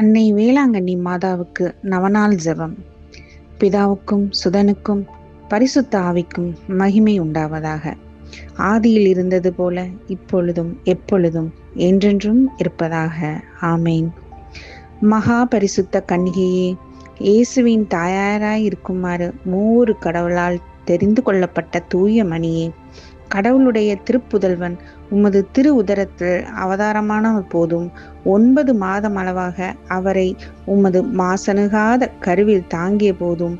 அன்னை வேளாங்கண்ணி மாதாவுக்கு நவநாள் ஜெபம். பிதாவுக்கும் சுதனுக்கும் பரிசுத்த ஆவிக்கும் மகிமை உண்டாவதாக. ஆதியில் இருந்தது போல இப்பொழுதும் எப்பொழுதும் என்றென்றும் இருப்பதாக. ஆமேன். மகா பரிசுத்த கன்னிகையே இயேசுவின் தாயாராய் இருக்குமாறு மூவொரு கடவுளால் தெரிந்து கொள்ளப்பட்ட தூய மணியே கடவுளுடைய திருப்புதல்வன் உமது திரு உதரத்தில் அவதாரமான போதும். ஒன்பது மாதம் அளவாக அவரை உமது மாசணுகாத கருவில் தாங்கிய போதும்.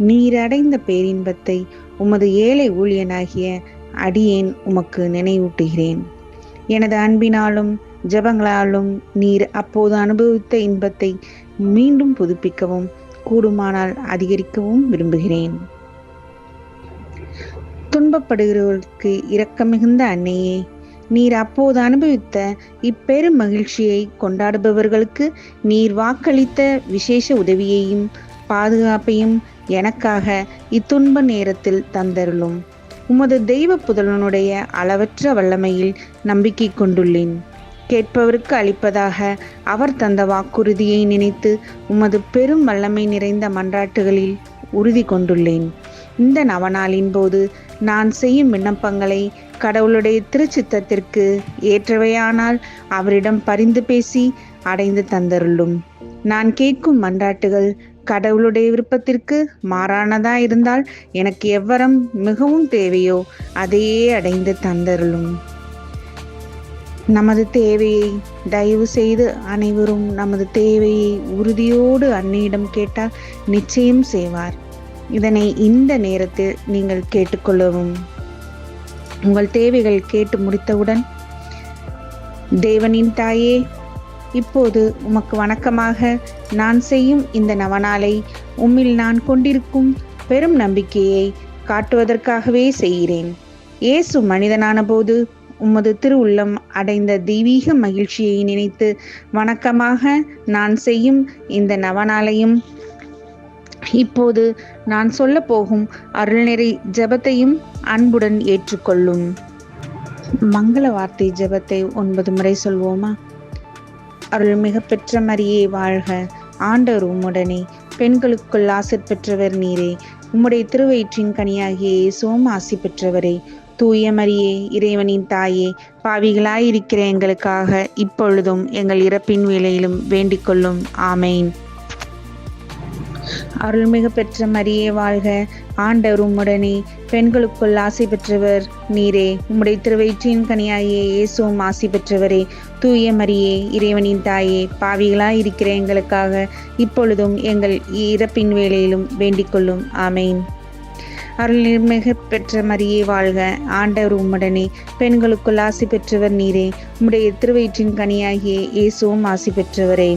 நீரடைந்த பேரின்பத்தை உமது ஏழை ஊழியனாகிய அடியேன் உமக்கு நினைவூட்டுகிறேன். எனது அன்பினாலும் ஜபங்களாலும் நீர் அப்போது அனுபவித்த இன்பத்தை மீண்டும் புதுப்பிக்கவும் கூடுமானால் அதிகரிக்கவும் விரும்புகிறேன். துன்பப்படுகிறவர்களுக்கு இரக்கம் மிகுந்த அன்னையே நீர் அப்போது அனுபவித்த இப்பெரும் மகிழ்ச்சியை கொண்டாடுபவர்களுக்கு நீர் வாக்களித்த விசேஷ உதவியையும் பாதுகாப்பையும் எனக்காக இத்துன்ப நேரத்தில் தந்தருளும். உமது தெய்வ புதல்வனுடைய அளவற்ற வல்லமையில் நம்பிக்கை கொண்டுள்ளேன். கேட்பவருக்கு அளிப்பதாக அவர் தந்த வாக்குறுதியை நினைத்து உமது பெரும் வல்லமை நிறைந்த மன்றாட்டுகளில் உறுதி கொண்டுள்ளேன். இந்த நவநாளின் போது நான் செய்யும் விண்ணப்பங்களை கடவுளுடைய திருச்சித்தத்திற்கு ஏற்றவையானால் அவரிடம் பரிந்து பேசி அடைந்து தந்தருளும். நான் கேட்கும் மன்றாட்டுகள் கடவுளுடைய விருப்பத்திற்கு மாறானதா இருந்தால் எனக்கு எவ்வரம் மிகவும் தேவையோ அதையே அடைந்து தந்தருளும். நமது தேவையை தயவு செய்து அனைவரும் நமது தேவையை உறுதியோடு அன்னையிடம் கேட்டால் நிச்சயம் செய்வார். இதனை இந்த நேரத்தில் நீங்கள் கேட்டுக்கொள்ளவும். உங்கள் தேவைகள் கேட்டு முடித்தவுடன் தேவனின் தாயே இப்போது உமக்கு வணக்கமாக நான் செய்யும் இந்த நவநாளை உம்மில் நான் கொண்டிருக்கும் பெரும் நம்பிக்கையை காட்டுவதற்காகவே செய்கிறேன். இயேசு மனிதனான போது உமது திருவுள்ளம் அடைந்த தெய்வீக மகிழ்ச்சியை நினைத்து வணக்கமாக நான் செய்யும் இந்த நவநாளையும் இப்போது நான் சொல்ல போகும் அருள்நெறி ஜபத்தையும் அன்புடன் ஏற்றுக்கொள்ளும். மங்கள வார்த்தை ஜபத்தை ஒன்பது முறை சொல்வோமா? அருள்மிக பெற்ற மரியே வாழ்க. ஆண்டவர் உம்முடனே. பெண்களுக்குள் ஆசை பெற்றவர் நீரே. உம்முடைய திருவயிற்றின் கனியாகிய இயேசுவும் ஆசி பெற்றவரே. தூய மரியே இறைவனின் தாயே பாவிகளாயிருக்கிற எங்களுக்காக இப்பொழுதும் எங்கள் இறப்பின் வேலையிலும் வேண்டிக் கொள்ளும் ஆமேன். அருள்மிகு பெற்ற மரியே வாழ்க. ஆண்டவர் உம்முடனே பெண்களுக்குள் ஆசை பெற்றவர் நீரே. உம்முடைய திருவயிற்றின் கனியாயே இயேசுவும் ஆசை பெற்றவரே. தூய மரியே இறைவனின் தாயே பாவிகளாய் இருக்கிற எங்களுக்காக இப்பொழுதும் எங்கள் இறப்பின் வேலையிலும் வேண்டிக் கொள்ளும். ஆமேன். அருள்மிகு பெற்ற மரியே வாழ்க. ஆண்டவர் உம்முடனே பெண்களுக்குள் ஆசி பெற்றவர் நீரே. உம்முடைய திருவயிற்றின் கனியாகிய இயேசுவும் ஆசி பெற்றவரே.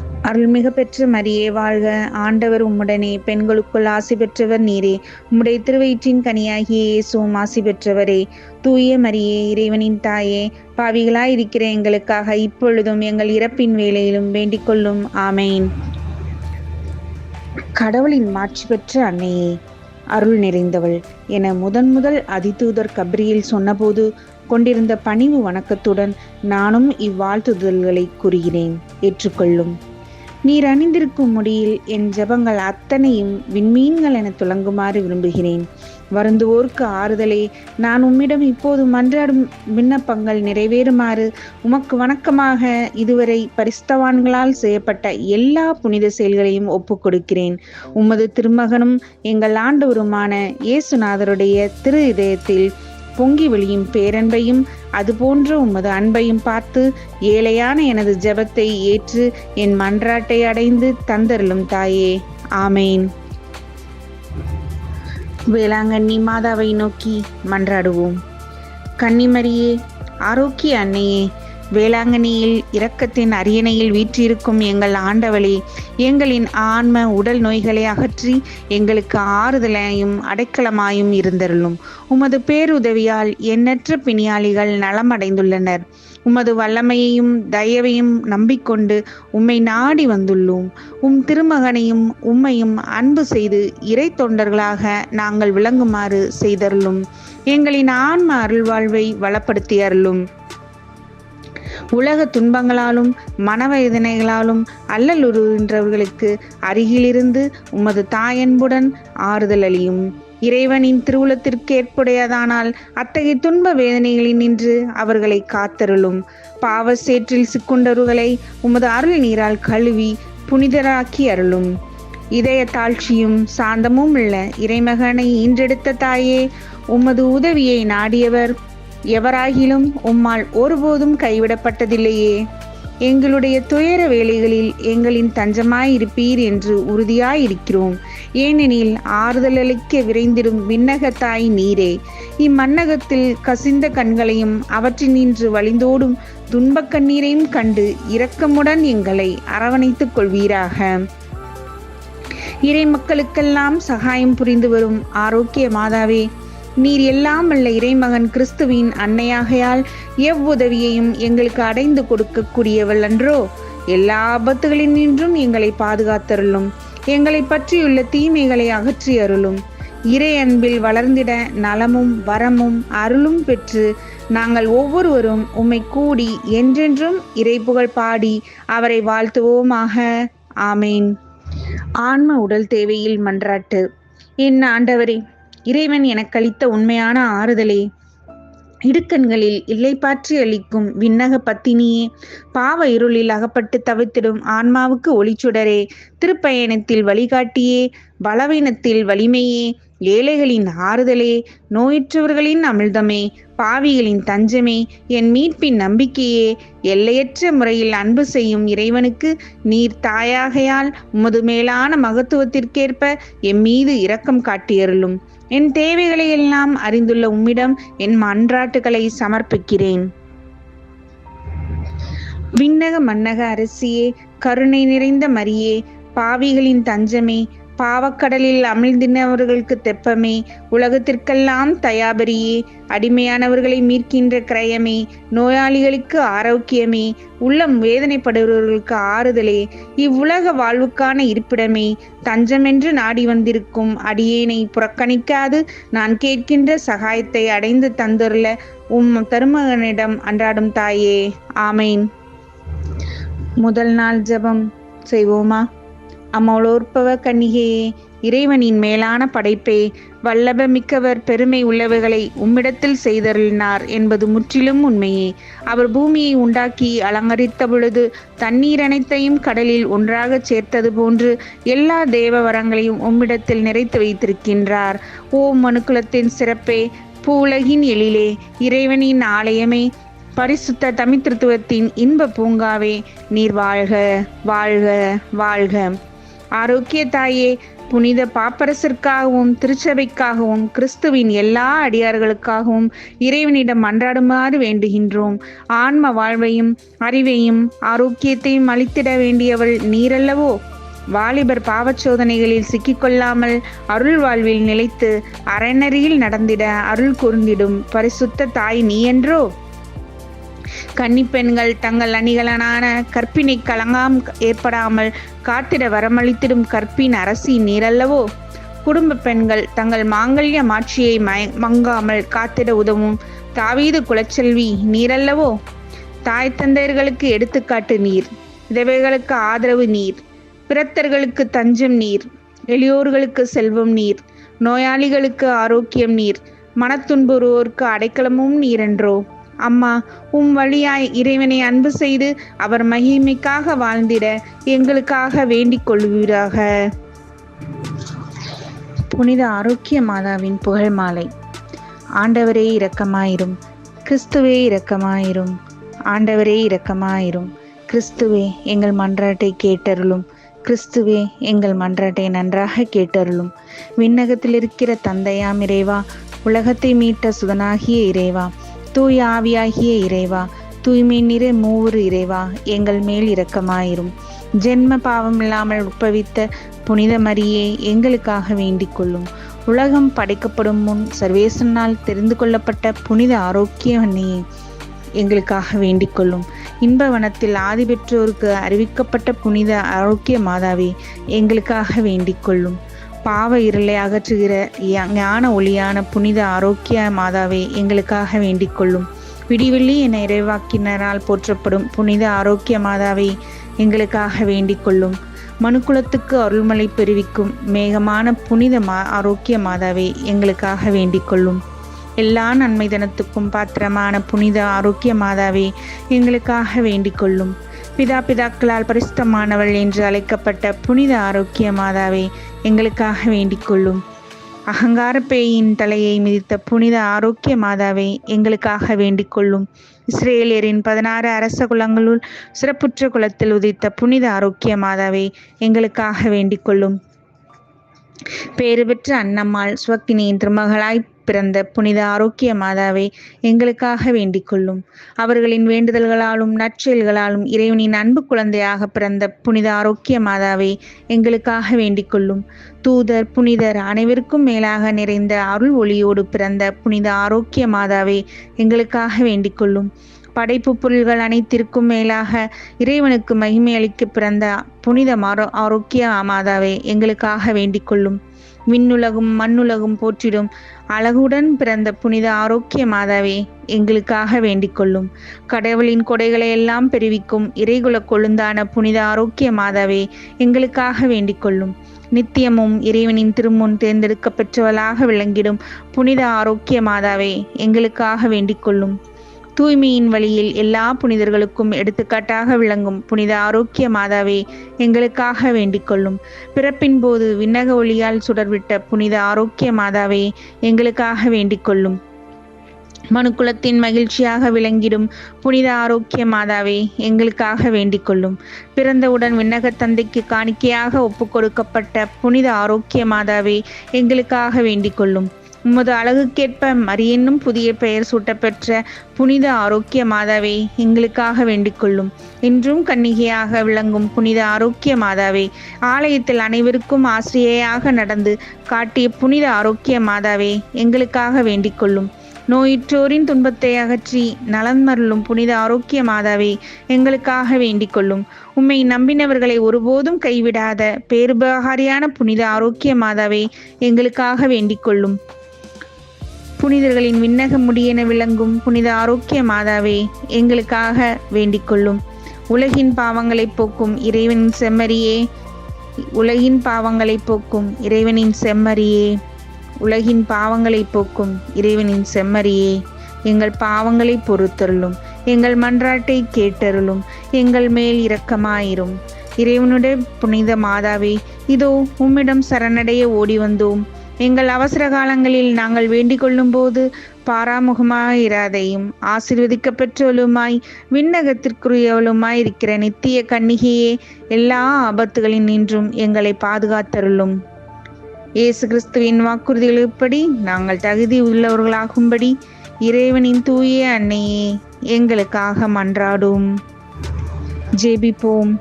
அருள்மிக பெற்ற மரியே வாழ்க. ஆண்டவர் உம்முடனே பெண்களுக்குள் ஆசி பெற்றவர் நீரே. உம்முடைய திருவயிற்றின் கனியாகிய இயேசுவும் ஆசி பெற்றவரே. தூய மரியே இறைவனின் தாயே பாவிகளாய் இருக்கிற எங்களுக்காக இப்பொழுதும் எங்கள் இறப்பின் வேலையிலும் வேண்டிக் கொள்ளும். ஆமேன். கடவுளின் மாட்சி பெற்ற அன்னையே அருள் நிறைந்தவள் என முதன் முதல் அதிதூதர் கப்ரியில் சொன்னபோது கொண்டிருந்த பணிவு வணக்கத்துடன் நானும் இவ்வாழ்த்துதல்களை கூறுகிறேன். ஏற்றுக்கொள்ளும். நீர் அணிந்திருக்கும் முடியில் என் ஜபங்கள் அத்தனையும் விண்மீன்கள் என துலங்குமாறு விரும்புகிறேன். வருந்துவோர்க்கு ஆறுதலே நான் உம்மிடம் இப்போது மன்றாடும் விண்ணப்பங்கள் நிறைவேறுமாறு உமக்கு வணக்கமாக இதுவரை பரிஸ்தவான்களால் செய்யப்பட்ட எல்லா புனித செயல்களையும் ஒப்புக் கொடுக்கிறேன். உமது திருமகனும் எங்கள் ஆண்டவருமான இயேசுநாதருடைய திரு இதயத்தில் பொங்கி விழியும் பேரன்பையும் அதுபோன்ற உமது அன்பையும் பார்த்து ஏழையான எனது ஜெபத்தை ஏற்று என் மன்றாட்டை அடைந்து தந்தருளும் தாயே. ஆமேன். வேளாங்கண்ணி மாதாவை நோக்கி மன்றாடுவோம். கன்னிமரியே ஆரோக்கிய அன்னையே வேளாங்கண்ணியில் இரக்கத்தின் அரியணையில் வீற்றிருக்கும் எங்கள் ஆண்டவளே எங்களின் ஆன்ம உடல் நோய்களை அகற்றி எங்களுக்கு ஆறுதலையும் அடைக்கலமாயும் இருந்தருளும். உமது பேருதவியால் எண்ணற்ற பிணியாளிகள் நலமடைந்துள்ளனர். உமது வல்லமையையும் தயவையும் நம்பிக்கொண்டு உம்மை நாடி வந்துள்ளோம். உம் திருமகனையும் உம்மையும் அன்பு செய்து இறை தொண்டர்களாக நாங்கள் விளங்குமாறு செய்தருளும். எங்களின் ஆன்ம அருள்வாழ்வை வளப்படுத்தி அருளும் உலக துன்பங்களாலும் மனவேதனைகளாலும் அல்லலுறுகின்றவர்களுக்கு அருகிலிருந்து உமது தாயன்புடன் ஆறுதல் அளியும். இறைவனின் திருவுளத்திற்கு ஏற்புடையதானால் அத்தகைய துன்ப வேதனைகளில் நின்று அவர்களை காத்தருளும். பாவ சேற்றில் சிக்குண்டவர்களை உமது அருள் நீரால் கழுவி புனிதராக்கி அருளும். இதய தாழ்ச்சியும் சாந்தமும் உள்ள இறைமகனை ஈன்றெடுத்த தாயே உமது உதவியை நாடியவர் எவராகிலும் உம்மால் ஒருபோதும் கைவிடப்பட்டதில்லையே. எங்களுடைய துயர வேலைகளில் எங்களின் தஞ்சமாயிருப்பீர் என்று உறுதியாயிருக்கிறோம். ஏனெனில் ஆறுதலளிக்க விரைந்திடும் விண்ணகத்தாய் நீரே. இம்மன்னகத்தில் கசிந்த கண்களையும் அவற்றினின்று வழிந்தோடும் துன்பக் கண்ணீரையும் கண்டு இரக்கமுடன் எங்களை அரவணைத்துக் கொள்வீராக. இறை மக்களுக்கெல்லாம் சகாயம் புரிந்து வரும் ஆரோக்கிய மாதாவே நீர் எல்லாம் அல்ல இறைமகன் கிறிஸ்துவின் அன்னையாகையால் எவ்வுதவியையும் எங்களுக்கு அடைந்து கொடுக்கக்கூடியவள் அன்றோ எல்லா ஆபத்துகளின் நின்றும் எங்களை பாதுகாத்தருளும். எங்களை பற்றியுள்ள தீமைகளை அகற்றி அருளும் இறை அன்பில் வளர்ந்திட நலமும் வரமும் அருளும் பெற்று நாங்கள் ஒவ்வொருவரும் உம்மை கூடி என்றென்றும் இறைப்புகழ் பாடி அவரை வாழ்த்துவோமாக. ஆமேன். ஆன்ம உடல் தேவையில் மன்றாட்டு. என் ஆண்டவரே இறைவன் எனக்களித்த உண்மையான ஆறுதலே. இடுக்கண்களில் இல்லை பாற்றி அளிக்கும் விண்ணக பத்தினியே பாவ இருளில் அகப்பட்டு தவித்திடும் ஆன்மாவுக்கு ஒளிச்சுடரே. திருப்பயணத்தில் வழிகாட்டியே பலவீனத்தில் வலிமையே. ஏழைகளின் ஆறுதலே நோயுற்றவர்களின் அமிழ்தமே. பாவிகளின் தஞ்சமே என் மீட்பின் நம்பிக்கையே. எல்லையற்ற முறையில் அன்பு செய்யும் இறைவனுக்கு நீர் தாயாகையால் உமது மேலான மகத்துவத்திற்கேற்ப எம்மீது இரக்கம் காட்டியருளும். என் தேவைகளை எல்லாம் அறிந்துள்ள உம்மிடம் என் மன்றாட்டுகளை சமர்ப்பிக்கிறேன். விண்ணக மன்னக அரசியே கருணை நிறைந்த மரியே பாவிகளின் தஞ்சமே பாவக்கடலில் அமிழ்ந்தினவர்களுக்கு தெப்பமே. உலகத்திற்கெல்லாம் தயாபரியே. அடிமையானவர்களை மீட்கின்ற கிரயமே. நோயாளிகளுக்கு ஆரோக்கியமே. உள்ளம் வேதனைப்படுபவர்களுக்கு ஆறுதலே. இவ்வுலக வாழ்வுக்கான இருப்பிடமே. தஞ்சமென்று நாடி வந்திருக்கும் அடியேனை புறக்கணிக்காது. நான் கேட்கின்ற சகாயத்தை அடைந்து தந்துள்ள உம் தருமகனிடம் அன்றாடும் தாயே. ஆமேன். முதல் நாள் ஜெபம் செய்வோமா? அமலோற்பவ கன்னிகையே இறைவனின் மேலான படைப்பே வல்லப மிக்கவர் பெருமை உள்ளவைகளை உம்மிடத்தில் செய்தருளினார் என்பது முற்றிலும் உண்மையே. அவர் பூமியை உண்டாக்கி அலங்கரித்த பொழுது தண்ணீர் அனைத்தையும் கடலில் ஒன்றாக சேர்த்தது போன்று எல்லா தேவ வரங்களையும் உம்மிடத்தில் நிறைத்து வைத்திருக்கின்றார். ஓ மனுக்குலத்தின் சிறப்பே பூவுலகின் எழிலே இறைவனின் ஆலயமே பரிசுத்த தமித்திருத்துவத்தின் இன்ப பூங்காவே நீர் வாழ்க வாழ்க வாழ்க. ஆரோக்கிய தாயே புனித பாப்பரசருக்காகவும் திருச்சபைக்காகவும் கிறிஸ்துவின் எல்லா அடியார்களுக்காகவும் இறைவனிடம் மன்றாடுமாறு வேண்டுகின்றோம். ஆன்ம வாழ்வையும் அறிவையும் ஆரோக்கியத்தையும் அளித்திட வேண்டியவள் நீரல்லவோ? வாலிபர் பாவச்சோதனைகளில் சிக்கிக்கொள்ளாமல் அருள் வாழ்வில் நிலைத்து அறநெறியில் நடந்திட அருள் கூர்ந்திடும் பரிசுத்த தாய் நீ என்றோ கன்னிப்பெண்கள் தங்கள் அணிகலனான கற்பினை கலங்காம் ஏற்படாமல் காத்திட வரமளித்திடும் கற்பின் அரசி நீரல்லவோ? குடும்ப பெண்கள் தங்கள் மாங்கல்ய மாட்சியை மங்காமல் காத்திட உதவும் தாவீது குலச்செல்வி நீரல்லவோ? தாய் தந்தையர்களுக்கு எடுத்துக்காட்டு நீர் விதவைகளுக்கு ஆதரவு நீர் பிறத்தர்களுக்கு தஞ்சம் நீர் எளியோர்களுக்கு செல்வம் நீர் நோயாளிகளுக்கு ஆரோக்கியம் நீர் மனத்துன்புறுவோருக்கு அடைக்கலமும் நீரென்றோ? அம்மா உம் வழியாய் இறைவனை அன்பு செய்து அவர் மகிமைக்காக வாழ்ந்திட எங்களுக்காக வேண்டிக் கொள்வீராக புனித ஆரோக்கிய மாதாவின் புகழ் மாலை. ஆண்டவரே இரக்கமாயிரும். கிறிஸ்துவே இரக்கமாயிரும். ஆண்டவரே இரக்கமாயிரும். கிறிஸ்துவே எங்கள் மன்றாட்டை கேட்டருளும். கிறிஸ்துவே எங்கள் மன்றாட்டை நன்றாக கேட்டருளும். விண்ணகத்தில் இருக்கிற தந்தையாம் இறைவா உலகத்தை மீட்ட சுதனாகிய இறைவா தூய் ஆவியாகிய இறைவா தூய்மை நிற மூவர் இறைவா எங்கள் மேல் இரக்கமாயிரும். ஜென்ம பாவம் இல்லாமல் உட்பவித்த புனித மரியே எங்களுக்காக வேண்டிக் கொள்ளும். உலகம் படைக்கப்படும் முன் சர்வேசனால் தெரிந்து கொள்ளப்பட்ட புனித ஆரோக்கிய எங்களுக்காக வேண்டிக் கொள்ளும். இன்பவனத்தில் ஆதி பெற்றோருக்கு அறிவிக்கப்பட்ட புனித ஆரோக்கிய மாதாவே எங்களுக்காக வேண்டிக் கொள்ளும். பாவ இருளை அகற்றுகிற ஞான ஒளியான புனித ஆரோக்கிய மாதாவே எங்களுக்காக வேண்டிக் கொள்ளும். விடிவெள்ளி என இறைவாக்கினரால் போற்றப்படும் புனித ஆரோக்கிய மாதாவை எங்களுக்காக வேண்டிக் கொள்ளும். மனுக்குலத்துக்கு அருள்மலை பெருவிக்கும் மேகமான புனித மா ஆரோக்கிய மாதாவை எங்களுக்காக வேண்டிக் கொள்ளும். எல்லா நன்மை தனத்துக்கும் பாத்திரமான புனித ஆரோக்கிய மாதாவே எங்களுக்காக வேண்டிக் கொள்ளும். பிதா பிதாக்களால் பரிசுத்தமானவள் என்று அழைக்கப்பட்ட புனித ஆரோக்கிய மாதாவே எங்களுக்காக வேண்டிக் கொள்ளும். அகங்கார பேயின் தலையை மிதித்த புனித ஆரோக்கிய மாதாவை எங்களுக்காக வேண்டிக் கொள்ளும். இஸ்ரேலியரின் பதினாறு அரச குலங்களுள் சிறப்புற்ற குலத்தில் உதித்த புனித ஆரோக்கிய மாதாவை எங்களுக்காக வேண்டிக் கொள்ளும். பேறு பெற்ற அன்னம்மாள் சுவக்கினியின் திருமகளாய் பிறந்த புனித ஆரோக்கிய மாதாவை எங்களுக்காக வேண்டிக் கொள்ளும். அவர்களின் வேண்டுதல்களாலும் நற்செயல்களாலும் இறைவனின் அன்பு குழந்தையாக பிறந்த புனித ஆரோக்கிய மாதாவை எங்களுக்காக வேண்டிக் கொள்ளும். தூதர் புனிதர் அனைவருக்கும் மேலாக நிறைந்த அருள் ஒளியோடு பிறந்த புனித ஆரோக்கிய மாதாவை எங்களுக்காக வேண்டிக் கொள்ளும். படைப்பு பொருள்கள் அனைத்திற்கும் மேலாக இறைவனுக்கு மகிமை அளிக்க பிறந்த புனித மாரோ ஆரோக்கிய மாதாவை எங்களுக்காக வேண்டிக் கொள்ளும். விண்ணுலகும் மண்ணுலகும் போற்றிடும் அழகுடன் பிறந்த புனித ஆரோக்கிய மாதாவே எங்களுக்காக வேண்டிக் கொள்ளும். கடவுளின் கொடைகளை எல்லாம் பெருவிக்கும் இறைகுல கொழுந்தான புனித ஆரோக்கிய மாதாவே எங்களுக்காக வேண்டிக் கொள்ளும். நித்தியமும் இறைவனின் திருமுன் தேர்ந்தெடுக்க பெற்றவளாக விளங்கிடும் புனித ஆரோக்கிய மாதாவே எங்களுக்காக வேண்டிக் கொள்ளும். தூய்மையின் வழியில் எல்லா புனிதர்களுக்கும் எடுத்துக்காட்டாக விளங்கும் புனித ஆரோக்கிய மாதாவே எங்களுக்காக வேண்டிக் கொள்ளும். பிறப்பின் போது விண்ணக ஒளியால் சுடர்விட்ட புனித ஆரோக்கிய மாதாவே எங்களுக்காக வேண்டிக் கொள்ளும். மனுக்குலத்தின் மகிழ்ச்சியாக விளங்கிடும் புனித ஆரோக்கிய மாதாவே எங்களுக்காக வேண்டிக் கொள்ளும். பிறந்தவுடன் விண்ணக தந்தைக்கு காணிக்கையாக ஒப்புக் கொடுக்கப்பட்ட புனித ஆரோக்கிய மாதாவே எங்களுக்காக வேண்டிக் கொள்ளும். உமது அழகுக்கேற்ப மரியென்னும் புதிய பெயர் சூட்டப்பெற்ற புனித ஆரோக்கிய மாதாவை எங்களுக்காக வேண்டிக் கொள்ளும் இன்றும் கன்னிகையாக விளங்கும் புனித ஆரோக்கிய மாதாவே ஆலயத்தில் அனைவருக்கும் ஆசிரியையாக நடந்து காட்டிய புனித ஆரோக்கிய மாதாவை எங்களுக்காக வேண்டிக் கொள்ளும் நோயிற்றோரின் துன்பத்தை அகற்றி நலன் மருளும் புனித ஆரோக்கிய மாதாவை எங்களுக்காக வேண்டிக் கொள்ளும் உம்மை நம்பினவர்களை ஒருபோதும் கைவிடாத பேருபகாரியான புனித ஆரோக்கிய மாதாவை எங்களுக்காக வேண்டிக் கொள்ளும் புனிதர்களின் விண்ணக முடியென விளங்கும் புனித ஆரோக்கிய மாதாவே எங்களுக்காக வேண்டிக் கொள்ளும் உலகின் பாவங்களை போக்கும் இறைவனின் செம்மறியே உலகின் பாவங்களை போக்கும் இறைவனின் செம்மறியே உலகின் பாவங்களை போக்கும் இறைவனின் செம்மறியே எங்கள் பாவங்களை பொறுத்தருளும் எங்கள் மன்றாட்டை கேட்டருளும் எங்கள் மேல் இரக்கமாயிரும். இறைவனுடைய புனித மாதாவே இதோ உம்மிடம் சரணடைய ஓடி வந்தோம் எங்கள் அவசர காலங்களில் நாங்கள் வேண்டிக் கொள்ளும் போது பாராமுகமாயிராதையும் ஆசிர்வதிக்க பெற்றவளுமாய் விண்ணகத்திற்குரியவளுமாய் இருக்கிற நித்திய கன்னிகையே எல்லா ஆபத்துகளின் நின்றும் எங்களை பாதுகாத்தருளும். இயேசு கிறிஸ்துவின் வாக்குறுதிகளுப்படி நாங்கள் தகுதி உள்ளவர்களாகும்படி இறைவனின் தூய அன்னையே எங்களுக்காக மன்றாடும். ஜெபிப்போம்.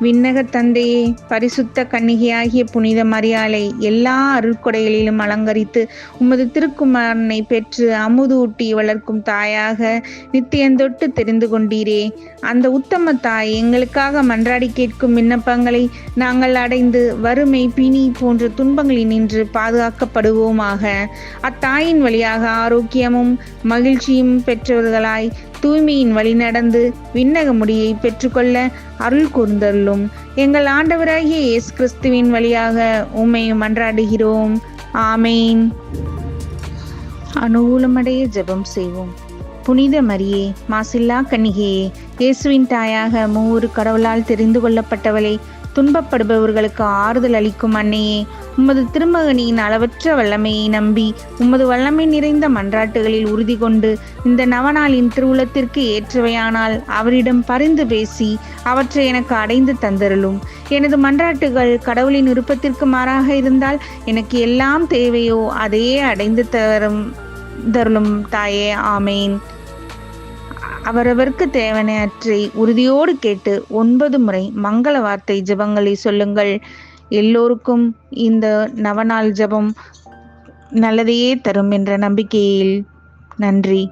விண்ணக தந்தையே பரிசுத்த கன்னிகையாகிய புனித மரியாளை எல்லா அருட்கொடைகளிலும் அலங்கரித்து உமது திருக்குமாரனை பெற்று அமுது ஊட்டி வளர்க்கும் தாயாக நித்தியந்தொட்டு தெரிந்து கொண்டீரே. அந்த உத்தம தாய் எங்களுக்காக மன்றாடி கேட்கும் விண்ணப்பங்களை நாங்கள் அடைந்து வறுமை பிணி போன்ற துன்பங்களில் நின்று பாதுகாக்கப்படுவோமாக. அத்தாயின் வழியாக ஆரோக்கியமும் மகிழ்ச்சியும் பெற்றவர்களாய் தூய்மையின் வழி நடந்து விண்ணக முடியை பெற்றுக்கொள்ள அருள் கூர்ந்தருளும். எங்கள் ஆண்டவராகிய இயேசு கிறிஸ்துவின் வழியாக உம்மை மன்றாடுகிறோம். ஆமேன். அனுகூலமடைய ஜெபம் செய்வோம். புனித மரியே மாசில்லா கன்னிகையே இயேசுவின் தாயாக மூவரு கடவுளால் தெரிந்து கொள்ளப்பட்டவளை துன்பப்படுபவர்களுக்கு ஆறுதல் அளிக்கும் அன்னையே உமது திருமகனியின் அளவற்ற வல்லமையை நம்பி உமது வல்லமை நிறைந்த மன்றாட்டுகளில் உறுதி கொண்டு இந்த நவநாளின் திருவுளத்திற்கு ஏற்றவையானால் அவரிடம் பரிந்து பேசி அவற்றை எனக்கு அடைந்து தந்தருளும். எனது மன்றாட்டுகள் கடவுளின் விருப்பத்திற்கு மாறாக இருந்தால் எனக்கு எல்லாம் தேவையோ அதையே அடைந்து தரும் தருளும் தாயே ஆமேன். அவரவருக்கு தேவனையற்றை உறுதியோடு கேட்டு ஒன்பது முறை மங்கள வார்த்தை ஜெபங்களை சொல்லுங்கள். எல்லோருக்கும் இந்த நவநாள் ஜபம் நல்லதையே தரும் என்ற நம்பிக்கையில் நன்றி.